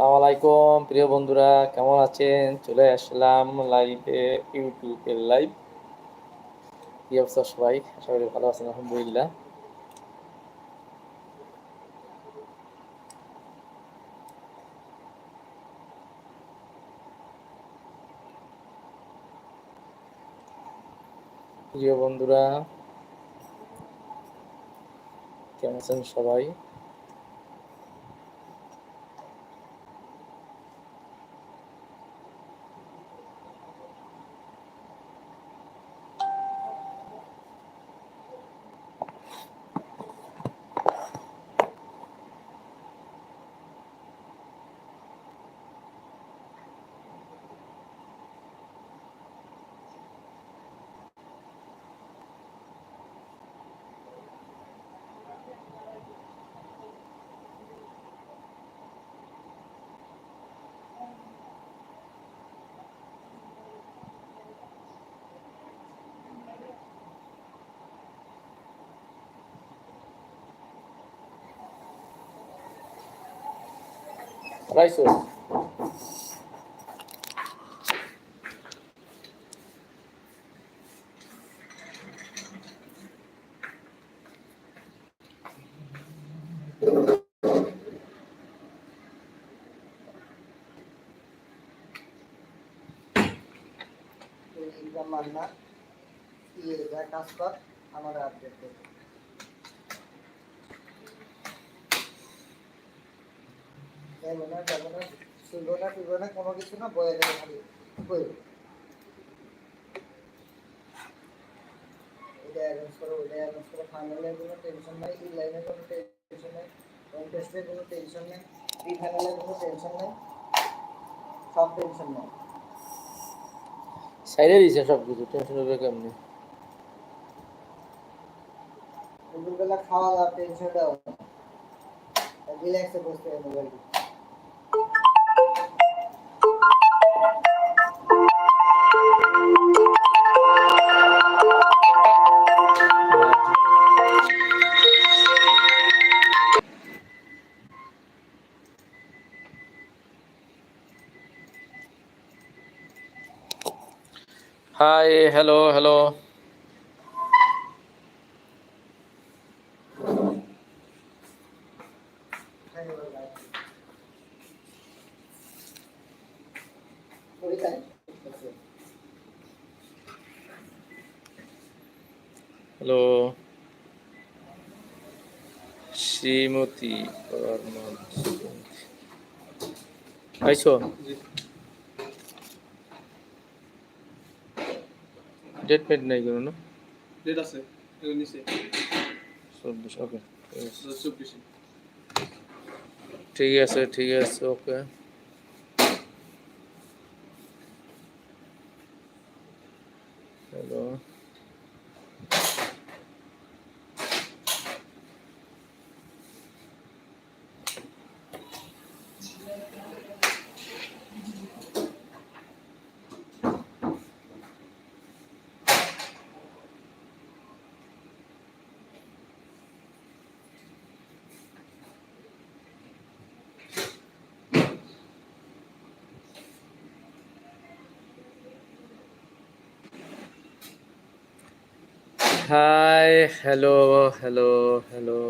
আসসালামু আলাইকুম। প্রিয় বন্ধুরা, কেমন আছেন? চলে আসলাম লাইভে ইউটিউবের লাইভ কি অবস্থা সবাই? আশা করি ভালো আছেন, আলহামদুলিল্লাহ। প্রিয় বন্ধুরা, কেমন আছেন সবাই? রাইসো মান্না ইয়ে কাজ কর আমার আপডেট কোনো কিছু না এটা কোনো টেনশন নাই কোনো টেনশন নাই কোনো টেনশন নেই কোনো টেনশন নেই সব টেনশন দিছে সব কিছু টেনশন হবে কেমনি? খাওয়া দাওয়া টেনশন দাও। রিল্যাক্সে বসতে হবে mobile hi hello hello hello Shrimati date paid নাই কোনো না ডেট আছে এর নিচে চব্বিশ ওকে চব্বিশে ঠিক আছে ঠিক আছে okay hello Hi hello hello hello